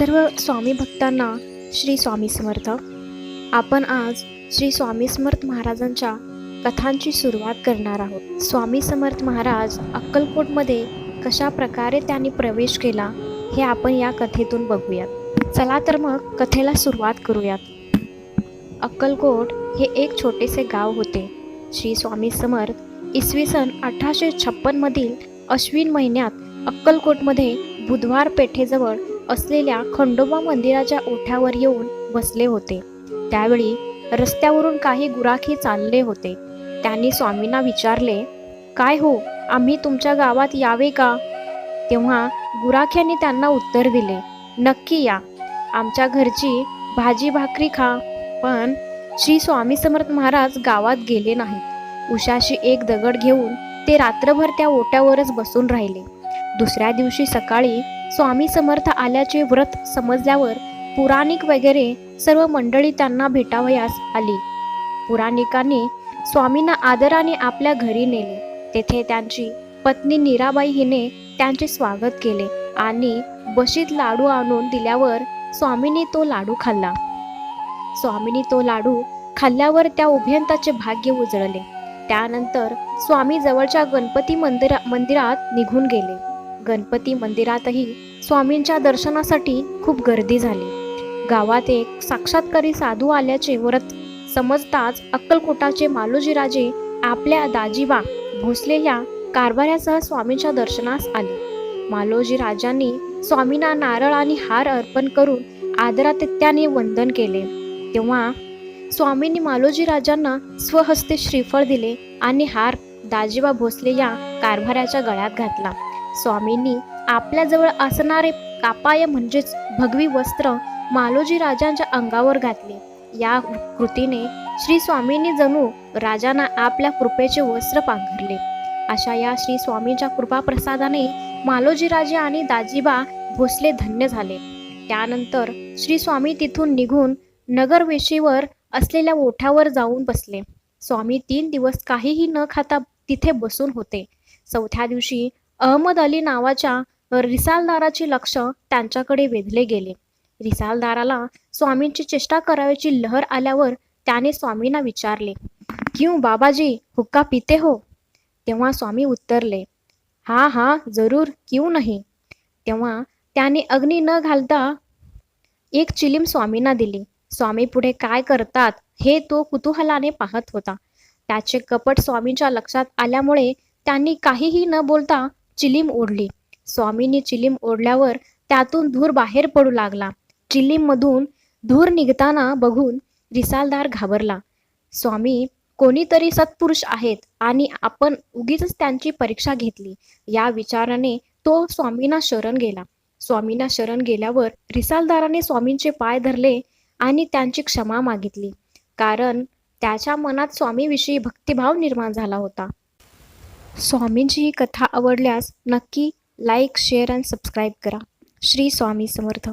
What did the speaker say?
सर्व स्वामी भक्तांना श्री स्वामी समर्थ. आपण आज श्री स्वामी समर्थ महाराजांच्या कथांची सुरुवात करणार आहोत. स्वामी समर्थ महाराज अक्कलकोटमध्ये कशा प्रकारे त्यांनी प्रवेश केला हे आपण या कथेतून बघूयात. चला तर मग कथेला सुरुवात करूयात. अक्कलकोट हे एक छोटेसे गाव होते. श्री स्वामी समर्थ इसवी सन अठराशे छप्पनमधील अश्विन महिन्यात अक्कलकोटमध्ये बुधवार पेठेजवळ असलेल्या खंडोबा मंदिराच्या ओठ्यावर येऊन बसले होते. त्यावेळी रस्त्यावरून काही गुराखी चालले होते. त्यांनी स्वामींना विचारले काय हो आम्ही तुमच्या गावात यावे का? तेव्हा गुराख्यांनी त्यांना उत्तर दिले नक्की या. आमच्या घरची भाजी भाकरी खा. पण श्री स्वामी समर्थ महाराज गावात गेले नाहीत. उशाशी एक दगड घेऊन ते रात्रभर त्या ओट्यावरच बसून राहिले. दुसऱ्या दिवशी सकाळी स्वामी समर्थ आल्याचे व्रत समजल्यावर पुराणिक वगैरे सर्व मंडळी त्यांना भेटावयास आली. पुराणिकांनी स्वामींना आदराने आपल्या घरी नेले. तेथे त्यांची पत्नी नीराबाई हिने त्यांचे स्वागत केले आणि बशीत लाडू आणून दिल्यावर स्वामींनी तो लाडू खाल्ला. स्वामींनी तो लाडू खाल्ल्यावर त्या उभयंताचे भाग्य उजळले. त्यानंतर स्वामी जवळच्या गणपती मंदिरा मंदिरात निघून गेले. गणपती मंदिरातही स्वामींच्या दर्शनासाठी खूप गर्दी झाली. गावात एक साक्षात्कारी साधू आल्याचे व्रत समजताच अक्कलकोटाचे मालोजीराजे आपल्या दाजीबा भोसले या कारभाऱ्यासह स्वामींच्या दर्शनास आले. मालोजी राजांनी स्वामींना नारळ आणि हार अर्पण करून आदरातिथ्याने वंदन केले. तेव्हा स्वामींनी मालोजी राजांना स्वहस्ते श्रीफळ दिले आणि हार दाजीबा भोसले या कारभाऱ्याच्या गळ्यात घातला. स्वामींनी आपल्याजवळ असणारे कापाय म्हणजेच भगवी वस्त्र मालोजी राजांच्या अंगावर घातले. या कृतीने श्री स्वामींनी जणू राजांना आपल्या कृपेचे वस्त्र पांघरले. अशा या श्री स्वामींच्या कृपाप्रसादाने मालोजीराजे मालोजी राजे आणि दाजीबा भोसले धन्य झाले. त्यानंतर श्री स्वामी तिथून निघून नगरवेशीवर असलेल्या ओठ्यावर जाऊन बसले. स्वामी तीन दिवस काहीही न खाता तिथे बसून होते. चौथ्या दिवशी अहमद अली नावाच्या रिसालदाराचे लक्ष त्यांच्याकडे वेधले गेले. रिसालदाराला स्वामींची चेष्टा करावयाची लहर आल्यावर त्याने स्वामींना विचारले क्यू बाबाजी हुक्का पिते हो? तेव्हा स्वामी उत्तरले हा हा जरूर क्यों नाही? तेव्हा त्याने अग्नी न घालता एक चिलीम स्वामींना दिली. स्वामी पुढे काय करतात हे तो कुतूहलाने पाहत होता. त्याचे कपट स्वामींच्या लक्षात आल्यामुळे त्यांनी काहीही न बोलता चिलीम ओढली. स्वामींनी चिलीम ओढल्यावर त्यातून धूर बाहेर पडू लागला. चिलीम मधून धूर निघताना बघून रिसालदार घाबरला. स्वामी कोणीतरी सत्पुरुष आहेत आणि आपण उगीच त्यांची परीक्षा घेतली. या विचाराने तो स्वामींना शरण गेला. स्वामींना शरण गेल्यावर रिसालदाराने स्वामींचे पाय धरले आणि त्यांची क्षमा मागितली. कारण त्याच्या मनात स्वामीविषयी भक्तिभाव निर्माण झाला होता. स्वामींची ही कथा आवडल्यास नक्की लाईक शेअर अँड सबस्क्राईब करा. श्री स्वामी समर्थ.